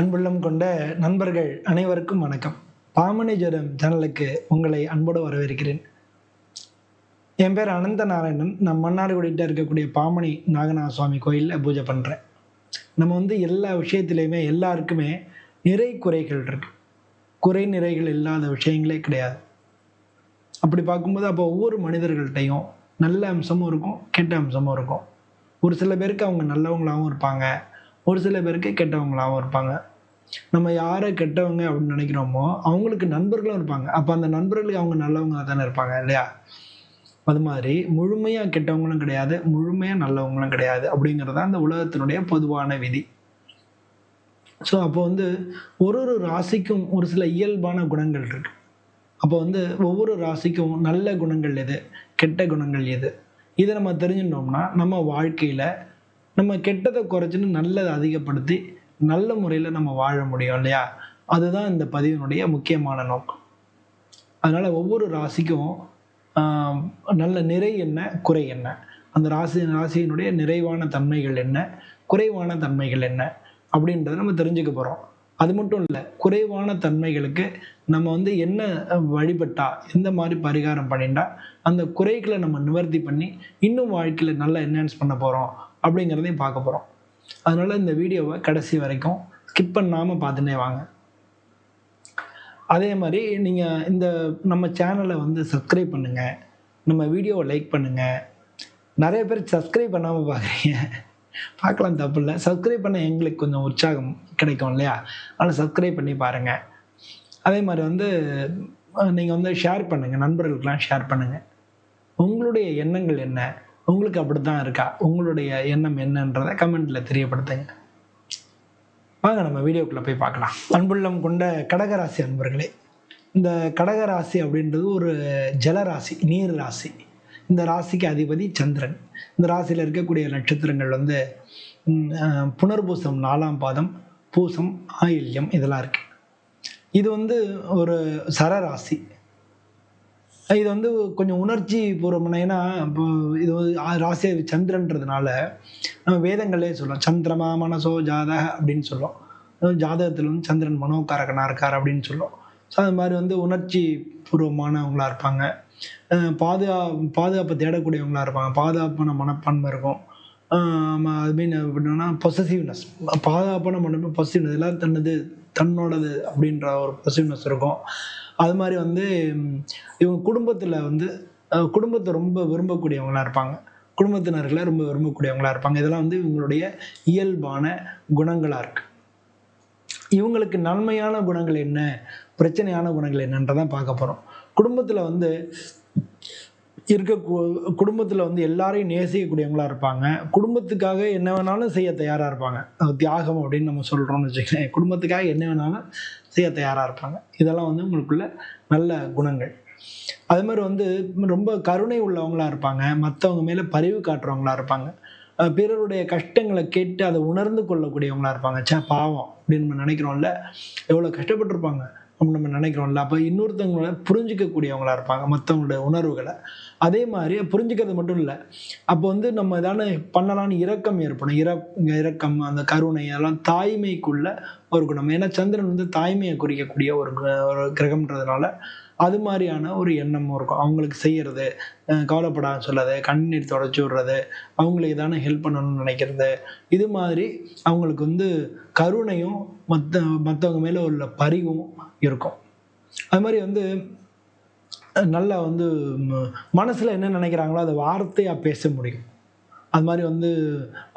அன்புள்ளம் கொண்ட நண்பர்கள் அனைவருக்கும் வணக்கம். பாமணி ஜோரம் சேனலுக்கு உங்களை அன்போடு வரவேற்கிறேன். என் பேர் அனந்த நாராயணன் நான் மன்னார்குடிகிட்ட இருக்கக்கூடிய பாமணி நாகநாத சுவாமி கோயிலில் பூஜை பண்ணுறேன் நம்ம வந்து எல்லா விஷயத்துலையுமே எல்லாருக்குமே நிறை குறைகள் இருக்கு. குறை நிறைகள் இல்லாத விஷயங்களே கிடையாது. அப்படி பார்க்கும்போது அப்போ ஒவ்வொரு மனிதர்கள்ட்டையும் நல்ல அம்சமும் இருக்கும் கெட்ட அம்சமும் இருக்கும். ஒரு சில பேருக்கு அவங்க நல்லவங்களாகவும் இருப்பாங்க. ஒரு சில பேருக்கு கெட்டவங்களாகவும் இருப்பாங்க. நம்ம யாரை கெட்டவங்க அப்படின்னு நினைக்கிறோமோ அவங்களுக்கு நண்பர்களும் இருப்பாங்க. அப்போ அந்த நண்பர்களுக்கு அவங்க நல்லவங்க தானே இருப்பாங்க இல்லையா? அது மாதிரி முழுமையாக கெட்டவங்களும் கிடையாது முழுமையாக நல்லவங்களும் கிடையாது அப்படிங்கிறது தான் அந்த உலகத்தினுடைய பொதுவான விதி. ஸோ அப்போ வந்து ஒரு ஒரு ராசிக்கும் ஒரு சில இயல்பான குணங்கள் இருக்கு. அப்போ வந்து ஒவ்வொரு ராசிக்கும் நல்ல குணங்கள் எது கெட்ட குணங்கள் எது? இதை நம்ம தெரிஞ்சுட்டோம்னா நம்ம வாழ்க்கையில் நம்ம கெட்டதை குறைச்சின்னு நல்லதை அதிகப்படுத்தி நல்ல முறையில் நம்ம வாழ முடியும் இல்லையா? அதுதான் இந்த பதிவினுடைய முக்கியமான நோக்கம். அதனால் ஒவ்வொரு ராசிக்கும் நல்ல நிறை என்ன குறை என்ன? அந்த ராசி ராசியினுடைய நிறைவான தன்மைகள் என்ன? குறைவான தன்மைகள் என்ன? அப்படின்றத நம்ம தெரிஞ்சுக்க போகிறோம் அது மட்டும் இல்லை குறைவான தன்மைகளுக்கு நம்ம வந்து என்ன வழிபட்டா எந்த மாதிரி பரிகாரம் பண்ணிட்டா அந்த குறைகளை நம்ம நிவர்த்தி பண்ணி இன்னும் வாழ்க்கையில் நல்லா என்ஹான்ஸ் பண்ண போகிறோம் அப்படிங்கிறதையும் பார்க்க போகிறோம் அதனால் இந்த வீடியோவை கடைசி வரைக்கும் ஸ்கிப் பண்ணாமல் பார்த்துட்டே வாங்க. அதே மாதிரி நீங்கள் இந்த நம்ம சேனலை வந்து சப்ஸ்கிரைப் பண்ணுங்கள் நம்ம வீடியோவை லைக் பண்ணுங்கள் நிறைய பேர் சப்ஸ்கிரைப் பண்ணாமல் பார்க்குறீங்க. பார்க்கலாம் தப்பு இல்லை. சப்ஸ்கிரைப் பண்ண எங்களுக்கு கொஞ்சம் உற்சாகம் கிடைக்கும் இல்லையா? அதனால் சப்ஸ்கிரைப் பண்ணி பாருங்கள் அதே மாதிரி வந்து நீங்கள் வந்து ஷேர் பண்ணுங்கள் நண்பர்களுக்கெலாம் ஷேர் பண்ணுங்கள் உங்களுடைய எண்ணங்கள் என்ன? உங்களுக்கு அப்படி தான் இருக்கா? உங்களுடைய எண்ணம் என்னன்றதை கமெண்ட்டில் தெரியப்படுத்துங்க. வாங்க நம்ம வீடியோக்குள்ளே போய் பார்க்கலாம். அன்புள்ளம் கொண்ட கடகராசி அன்பர்களே இந்த கடகராசி அப்படின்றது ஒரு ஜலராசி நீர் ராசி. இந்த ராசிக்கு அதிபதி சந்திரன். இந்த ராசியில் இருக்கக்கூடிய நட்சத்திரங்கள் வந்து புனர்பூசம் நாலாம் பாதம் பூசம் ஆயில்யம் இதெல்லாம் இருக்குது இது வந்து ஒரு சரராசி. இது வந்து கொஞ்சம் உணர்ச்சி பூர்வமான ஏன்னா இப்போ இது வந்து சந்திரன்றதுனால நம்ம வேதங்களே சொல்லுவோம் சந்திரமா மனசோ ஜாதக அப்படின்னு சொல்லுவோம் ஜாதகத்தில் வந்து சந்திரன் மனோகாரகனாக இருக்கார் அப்படின்னு சொல்லுவோம் ஸோ அது மாதிரி வந்து உணர்ச்சி பூர்வமானவங்களாக இருப்பாங்க. பாதுகா பாதுகாப்பை தேடக்கூடியவங்களா இருப்பாங்க. பாதுகாப்பான மனப்பான்மை இருக்கும். அது மீன் எப்படின்னா பொசசிவ்னஸ் பாதுகாப்பான மனப்பான்மை பொசசிவ்னஸ் எல்லாம் தன்னது தன்னோடது அப்படின்ற ஒரு பொசசிவ்னஸ் இருக்கும். அது மாதிரி வந்து இவங்க குடும்பத்தில் வந்து குடும்பத்தை ரொம்ப விரும்பக்கூடியவங்களாக இருப்பாங்க. குடும்பத்தினர்களை ரொம்ப விரும்பக்கூடியவங்களா இருப்பாங்க. இதெல்லாம் வந்து இவங்களுடைய இயல்பான குணங்களாக இருக்கு. இவங்களுக்கு நன்மையான குணங்கள் என்ன? பிரச்சனையான குணங்கள் என்னன்றதான் பார்க்க போகிறோம் குடும்பத்தில் வந்து இருக்க குடும்பத்தில் வந்து எல்லாரையும் நேசிக்கக்கூடியவங்களா இருப்பாங்க. குடும்பத்துக்காக என்ன வேணாலும் செய்ய தயாராக இருப்பாங்க. தியாகம் அப்படின்னு நம்ம சொல்கிறோம்னு வச்சுக்கோங்க குடும்பத்துக்காக என்ன வேணாலும் செய்ய தயாராக இருப்பாங்க. இதெல்லாம் வந்து உங்களுக்குள்ள நல்ல குணங்கள். அது மாதிரி வந்து ரொம்ப கருணை உள்ளவங்களா இருப்பாங்க. மற்றவங்க மேலே பரிவு காட்டுறவங்களா இருப்பாங்க. பிறருடைய கஷ்டங்களை கேட்டு அதை உணர்ந்து கொள்ளக்கூடியவங்களா இருப்பாங்க. சே பாவம் அப்படின்னு நம்ம நினைக்கிறோம்ல. எவ்வளோ கஷ்டப்பட்டிருப்பாங்க. அப்படின்னு நம்ம நினைக்கிறோம்ல. அப்போ இன்னொருத்தவங்கள புரிஞ்சிக்கக்கூடியவங்களா இருப்பாங்க மற்றவங்களுடைய உணர்வுகளை. அதே மாதிரி புரிஞ்சுக்கிறது மட்டும் இல்லை. அப்போ வந்து நம்ம எதான பண்ணலான்னு இரக்கம் ஏற்படும். இர இரக்கம் அந்த கருணை அதெல்லாம் தாய்மைக்குள்ள ஒரு குணம். ஏன்னா சந்திரன் வந்து தாய்மையை குறிக்கக்கூடிய ஒரு கிர- ஒரு கிரகம்ன்றதுனால அது மாதிரியான ஒரு எண்ணமும் இருக்கும். அவங்களுக்கு செய்கிறது கவலைப்படாமல் கவலைப்படாத சொல்லது கண்ணீர் தொடச்சி விடுறது அவங்களுக்கு தானே ஹெல்ப் பண்ணணும்னு நினைக்கிறது இது மாதிரி அவங்களுக்கு வந்து கருணையும் மற்ற மற்றவங்க மேலே உள்ள பரிவும் இருக்கும். அது மாதிரி வந்து நல்லா வந்து மனசில் என்ன நினைக்கிறாங்களோ அதை வார்த்தையாக பேச முடியும். அது மாதிரி வந்து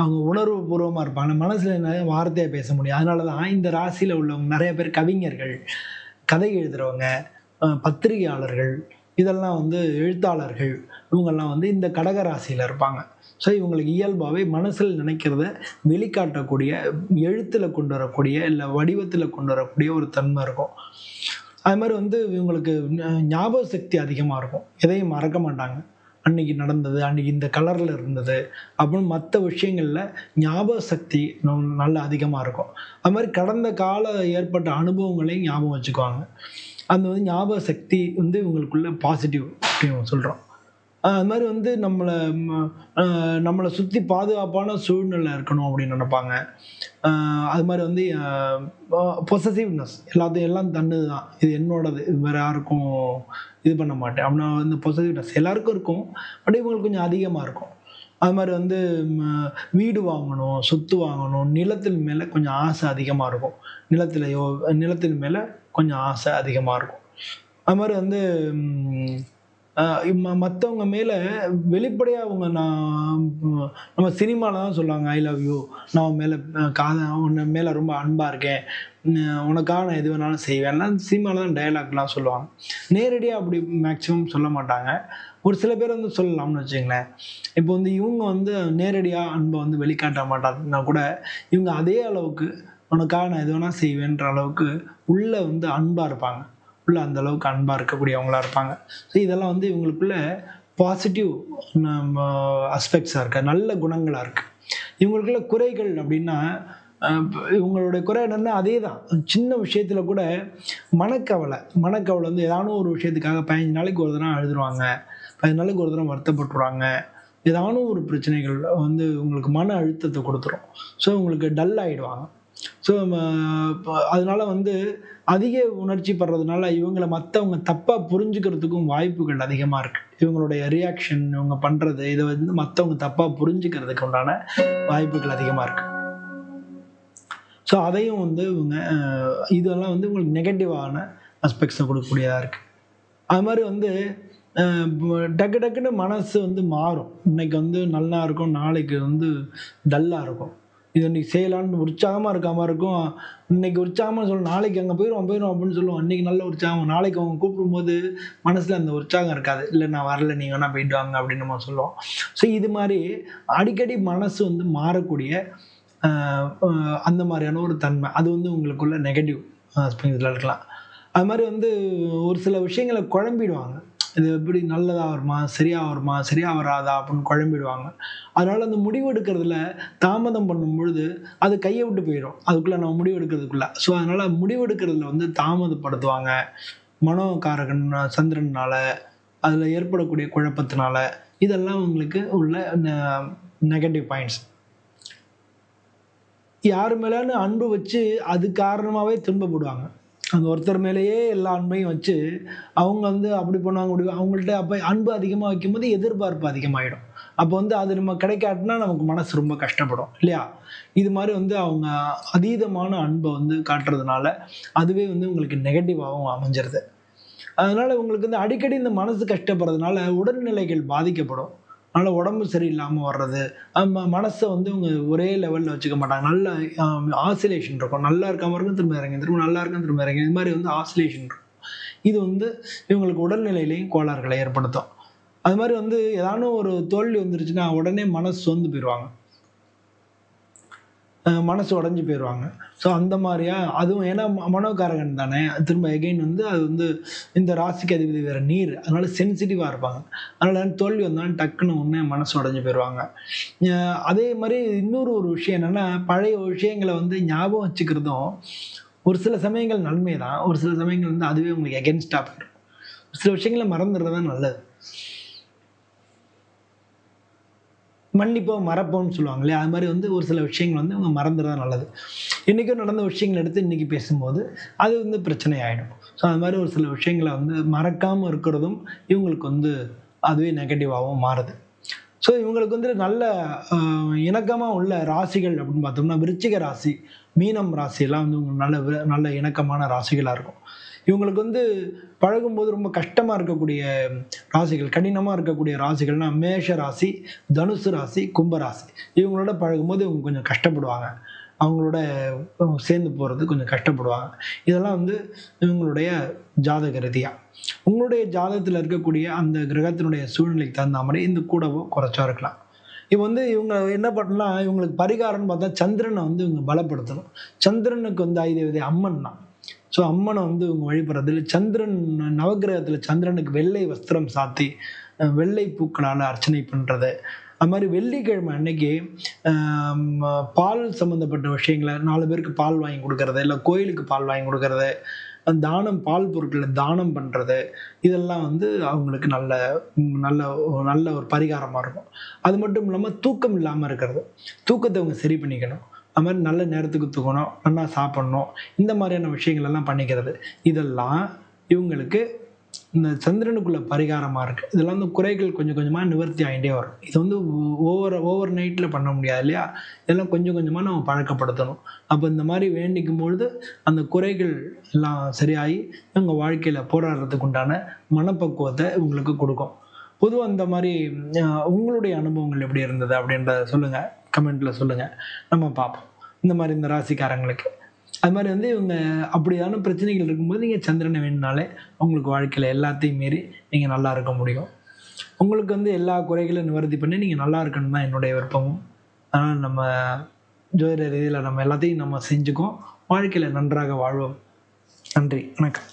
அவங்க உணர்வு பூர்வமாக இருப்பாங்க. மனசில் என்ன வார்த்தையாக பேச முடியும். அதனால தான் இந்த ராசியில் உள்ளவங்க நிறைய பேர் கவிஞர்கள் கதை எழுதுகிறவங்க பத்திரிகையாளர்கள் இதெல்லாம் வந்து எழுத்தாளர்கள் இவங்கெல்லாம் வந்து இந்த கடக ராசியில் இருப்பாங்க. ஸோ இவங்களுக்கு இயல்பாகவே மனசில் நினைக்கிறத வெளிக்காட்டக்கூடிய எழுத்தில் கொண்டு வரக்கூடிய இல்லை வடிவத்தில் கொண்டு வரக்கூடிய ஒரு தன்மை இருக்கும். அது மாதிரி வந்து இவங்களுக்கு ஞாபக சக்தி அதிகமாக இருக்கும். எதையும் மறக்க மாட்டாங்க. அன்னைக்கு நடந்தது அன்னைக்கு இந்த கலரில் இருந்தது அப்படின்னு மற்ற விஷயங்களில் ஞாபக சக்தி நம்- நல்ல அதிகமாக இருக்கும். அது மாதிரி கடந்த கால ஏற்பட்ட அனுபவங்களையும் ஞாபகம் வச்சுக்குவாங்க. அந்த வந்து ஞாபக சக்தி வந்து இவங்களுக்குள்ள பாசிட்டிவ் அப்படின்னு சொல்கிறோம் அது மாதிரி வந்து நம்மளை ம- நம்மளை சுற்றி பாதுகாப்பான சூழ்நிலை இருக்கணும் அப்படின்னு நினைப்பாங்க. அது மாதிரி வந்து பொசசிவ்னஸ் எல்லாத்தையும் எல்லாம் தன்னு தான் இது என்னோடது. இது வேறு யாருக்கும் இது பண்ண மாட்டேன். அப்படின்னா வந்து பொசசிவ்னஸ் எல்லாருக்கும் இருக்கும். பட் இவங்களுக்கு கொஞ்சம் அதிகமாக இருக்கும். அது மாதிரி வந்து வீடு வாங்கணும் சொத்து வாங்கணும் நிலத்தின் மேலே கொஞ்சம் ஆசை அதிகமாக இருக்கும். நிலத்திலையோ நிலத்தின் மேலே கொஞ்சம் ஆசை அதிகமாக இருக்கும். அது மாதிரி வந்து மற்றவங்க மேலே வெளிப்படையாக அவங்க நான் நம்ம சினிமாவில் தான் சொல்லுவாங்க ஐ லவ் யூ நான் மேலே காத உன்னை மேலே ரொம்ப அன்பாக இருக்கேன். உனக்காக நான் எது வேணாலும் செய்வேன். சினிமாவில் தான் டயலாக்லாம் சொல்லுவாங்க. நேரடியாக அப்படி மேக்ஸிமம் சொல்ல மாட்டாங்க. ஒரு சில பேர் வந்து சொல்லலாம்னு வச்சுங்களேன். இப்போ வந்து இவங்க வந்து நேரடியாக அன்பை வந்து வெளிக்காட்ட மாட்டாங்கன்னா கூட இவங்க அதே அளவுக்கு உனக்காக நான் எது வேணால் செய்வேன்ற அளவுக்கு உள்ளே வந்து அன்பாக இருப்பாங்க. உள்ளே அந்த அளவுக்கு அன்பாக இருக்கக்கூடியவங்களா இருப்பாங்க. ஸோ இதெல்லாம் வந்து இவங்களுக்குள்ள பாசிட்டிவ் அஸ்பெக்ட்ஸாக இருக்கு. நல்ல குணங்களாக இருக்குது இவங்களுக்குள்ள குறைகள் அப்படின்னா இவங்களுடைய குறை என்னென்னா அதே தான் சின்ன விஷயத்தில் கூட மனக்கவலை. மனக்கவலை வந்து ஏதானும் ஒரு விஷயத்துக்காக பதினஞ்சு நாளைக்கு ஒரு தடவை அழுதுருவாங்க. பதினஞ்சு நாளைக்கு ஒரு தடவை வருத்தப்பட்டுருவாங்க. ஏதானும் ஒரு பிரச்சனைகள் வந்து உங்களுக்கு மன அழுத்தத்தை கொடுத்துரும். ஸோ உங்களுக்கு டல் ஆகிடுவாங்க ஸோ அதனால வந்து அதிக உணர்ச்சி படுறதுனால இவங்களை மற்றவங்க தப்பாக புரிஞ்சுக்கிறதுக்கும் வாய்ப்புகள் அதிகமாக இருக்குது இவங்களுடைய ரியாக்ஷன் இவங்க பண்ணுறது இதை வந்து மற்றவங்க தப்பாக புரிஞ்சுக்கிறதுக்கு உண்டான வாய்ப்புகள் அதிகமாக இருக்குது ஸோ அதையும் வந்து இவங்க இதெல்லாம் வந்து உங்களுக்கு நெகட்டிவான அஸ்பெக்ட்ஸை கொடுக்கக்கூடியதாக இருக்குது அது மாதிரி வந்து டக்கு டக்குன்னு மனசு வந்து மாறும். இன்னைக்கு வந்து நல்லா இருக்கும் நாளைக்கு வந்து டல்லாக இருக்கும். இது இன்னைக்கு செய்யலான்னு உற்சாகமாக இருக்க மாதிரி இருக்கும். இன்னைக்கு உற்சாகமாக சொல்லும் நாளைக்கு அங்கே போயிடும் போயிடும் அப்படின்னு சொல்லுவோம். இன்னைக்கு நல்ல உற்சாகம். நாளைக்கு அவங்க கூப்பிடும்போது மனசில் அந்த உற்சாகம் இருக்காது. இல்லை நான் வரல நீங்கள் வேணால் போயிட்டு வாங்க அப்படின்னு நம்ம சொல்லுவோம். ஸோ இது மாதிரி அடிக்கடி மனசு வந்து மாறக்கூடிய அந்த மாதிரியான ஒரு தன்மை. அது வந்து உங்களுக்குள்ள நெகட்டிவ் இதில் இருக்கலாம். அது மாதிரி வந்து ஒரு சில விஷயங்களை குழம்பிடுவாங்க. இது எப்படி நல்லதாக வருமா சரியாக வருமா சரியாக வராதா அப்படின்னு குழம்பிடுவாங்க. அதனால் அந்த முடிவு எடுக்கிறதுல தாமதம் பண்ணும் பொழுது அது கையை விட்டு போயிடும். அதுக்குள்ளே நம்ம முடிவு எடுக்கிறதுக்குள்ளே. ஸோ அதனால் முடிவு எடுக்கிறதுல வந்து தாமதப்படுத்துவாங்க. மனோகாரகன் சந்திரனால் அதில் ஏற்படக்கூடிய குழப்பத்தினால இதெல்லாம் உங்களுக்கு உள்ள நெகட்டிவ் பாயிண்ட்ஸ் யார் மேலேன்னு அன்பு வச்சு அது காரணமாகவே துன்பப்படுவாங்க அந்த ஒருத்தர் மேலேயே எல்லா அன்பையும் வச்சு அவங்க வந்து அப்படி பண்ணுவாங்க அப்படி அவங்கள்ட்ட அப்போ அன்பு அதிகமாக வைக்கும்போது எதிர்பார்ப்பு அதிகமாகிடும் அப்போ வந்து அது நம்ம கிடைக்காட்டினா நமக்கு மனசு ரொம்ப கஷ்டப்படும் இல்லையா? இது மாதிரி வந்து அவங்க அதீதமான அன்பை வந்து காட்டுறதுனால அதுவே வந்து உங்களுக்கு நெகட்டிவாகவும் அமைஞ்சிருது. அதனால உங்களுக்கு வந்து அடிக்கடி இந்த மனசு கஷ்டப்படுறதுனால உடல்நிலைகள் பாதிக்கப்படும். அதனால் உடம்பு சரியில்லாமல் வர்றது ம- மனசை வந்து இவங்க ஒரே லெவலில் வச்சுக்க மாட்டாங்க. நல்ல ஆசிலேஷன் இருக்கும். நல்லா இருக்காமல் இருக்கும் திரும்ப இறங்கி திரும்ப நல்லா இருக்கும் திரும்ப இறங்கி இது மாதிரி வந்து ஆசிலேஷன் இருக்கும். இது வந்து இவங்களுக்கு உடல்நிலையிலையும் கோளாறுகளை ஏற்படுத்தும். அது மாதிரி வந்து ஏதானும் ஒரு தோல்வி வந்துருச்சுன்னா உடனே மனசு சொந்து போயிடுவாங்க. மனசு உடஞ்சி போயிடுவாங்க ஸோ அந்த மாதிரியா அதுவும் ஏன்னா மனோகாரகன் தானே. திரும்ப எகைன் வந்து அது வந்து இந்த ராசிக்கு அதிபதி வேற நீர். அதனால சென்சிட்டிவாக இருப்பாங்க. அதனால தோல்வி வந்தாலும் டக்குன்னு உடனே மனசு உடஞ்சி போயிடுவாங்க அதே மாதிரி இன்னொரு ஒரு விஷயம் என்னென்னா பழைய விஷயங்களை வந்து ஞாபகம் வச்சுக்கிறதும் ஒரு சில சமயங்கள் நன்மை தான் ஒரு சில சமயங்கள் வந்து அதுவே உங்களுக்கு எகென்ஸ்டாக போயிடும். ஒரு சில விஷயங்களை மறந்துடுறது தான் நல்லது. மன்னிப்போம் மறப்போம்னு சொல்லுவாங்க இல்லையா அது மாதிரி வந்து ஒரு சில விஷயங்கள் வந்து அவங்க மறந்துடுறது நல்லது. இன்றைக்கும் நடந்த விஷயங்கள் எடுத்து இன்றைக்கி பேசும்போது அது வந்து பிரச்சனை ஆகிடும் ஸோ அது மாதிரி ஒரு சில விஷயங்களை வந்து மறக்காமல் இருக்கிறதும் இவங்களுக்கு வந்து அதுவே நெகட்டிவாகவும் மாறுது. ஸோ இவங்களுக்கு வந்து நல்ல இணக்கமாக உள்ள ராசிகள் அப்படின்னு பார்த்தோம்னா விருச்சிக ராசி மீனம் ராசியெல்லாம் வந்து உங்களுக்கு நல்ல நல்ல இணக்கமான ராசிகளாக இருக்கும். இவங்களுக்கு வந்து பழகும்போது ரொம்ப கஷ்டமாக இருக்கக்கூடிய ராசிகள் கடினமாக இருக்கக்கூடிய ராசிகள்னா மேஷ ராசி தனுசு ராசி கும்பராசி இவங்களோட பழகும்போது இவங்க கொஞ்சம் கஷ்டப்படுவாங்க. அவங்களோட சேர்ந்து போகிறது கொஞ்சம் கஷ்டப்படுவாங்க. இதெல்லாம் வந்து இவங்களுடைய ஜாதக ரீதியாக உங்களுடைய ஜாதகத்தில் இருக்கக்கூடிய அந்த கிரகத்தினுடைய சூழ்நிலைக்கு தகுந்த மாதிரி இந்த கூடவோ குறைச்சோ இருக்கலாம். இப்போ வந்து இவங்க என்ன பண்ணலாம் இவங்களுக்கு பரிகாரம்னு பார்த்தா சந்திரனை வந்து இவங்க பலப்படுத்தணும். சந்திரனுக்கு வந்து ஐதேவதை அம்மன் தான். ஸோ அம்மனை வந்து இவங்க வழிபடுறதுல சந்திரன் நவக்கிரகத்தில் சந்திரனுக்கு வெள்ளை வஸ்திரம் சாத்தி வெள்ளை பூக்களால் அர்ச்சனை பண்ணுறது அது மாதிரி வெள்ளிக்கிழமை அன்னைக்கு பால் சம்மந்தப்பட்ட விஷயங்களை நாலு பேருக்கு பால் வாங்கி கொடுக்கறது இல்லை கோயிலுக்கு பால் வாங்கி கொடுக்கறது தானம் பால் பொருட்களை தானம் பண்ணுறது இதெல்லாம் வந்து அவங்களுக்கு நல்ல நல்ல நல்ல ஒரு பரிகாரமாக இருக்கும். அது மட்டும் இல்லாமல் தூக்கம் இல்லாமல் இருக்கிறது. தூக்கத்தை அவங்க சரி பண்ணிக்கணும். அது மாதிரி நல்ல நேரத்துக்கு தூக்கணும் நல்லா சாப்பிடணும் இந்த மாதிரியான விஷயங்கள் எல்லாம் பண்ணிக்கிறது. இதெல்லாம் இவங்களுக்கு இந்த சந்திரனுக்குள்ள பரிகாரமாக இருக்குது இதெல்லாம் வந்து குறைகள் கொஞ்சம் கொஞ்சமாக நிவர்த்தி ஆகிட்டே வரும். இது வந்து ஓவர் ஓவர் நைட்டில் பண்ண முடியாது இல்லையா? இதெல்லாம் கொஞ்சம் கொஞ்சமாக நம்ம பழக்கப்படுத்தணும். அப்போ இந்த மாதிரி வேண்டிக்கும் பொழுது அந்த குறைகள் எல்லாம் சரியாகி இவங்க வாழ்க்கையில் போராடுறதுக்கு உண்டான மனப்பக்குவத்தை இவங்களுக்கு கொடுக்கும். பொதுவாக இந்த மாதிரி உங்களுடைய அனுபவங்கள் எப்படி இருந்தது அப்படின்றத சொல்லுங்கள் கமெண்ட்டில் சொல்லுங்கள் நம்ம பார்ப்போம். இந்த மாதிரி இந்த ராசிக்காரங்களுக்கு. அது மாதிரி வந்து இவங்க அப்படியான பிரச்சனைகள் இருக்கும்போது நீங்கள் சந்திரனை வேணுனாலே உங்களுக்கு வாழ்க்கையில் எல்லாத்தையும் மீறி நீங்கள் நல்லா இருக்க முடியும். உங்களுக்கு வந்து எல்லா குறைகளும் நிவர்த்தி பண்ணி நீங்கள் நல்லா இருக்கணும் தான் என்னுடைய விருப்பமும். அதனால் நம்ம ஜோதிட ரீதியில் நம்ம எல்லாத்தையும் நம்ம செஞ்சுக்கோம் வாழ்க்கையில் நன்றாக வாழ்வோம். நன்றி. வணக்கம்.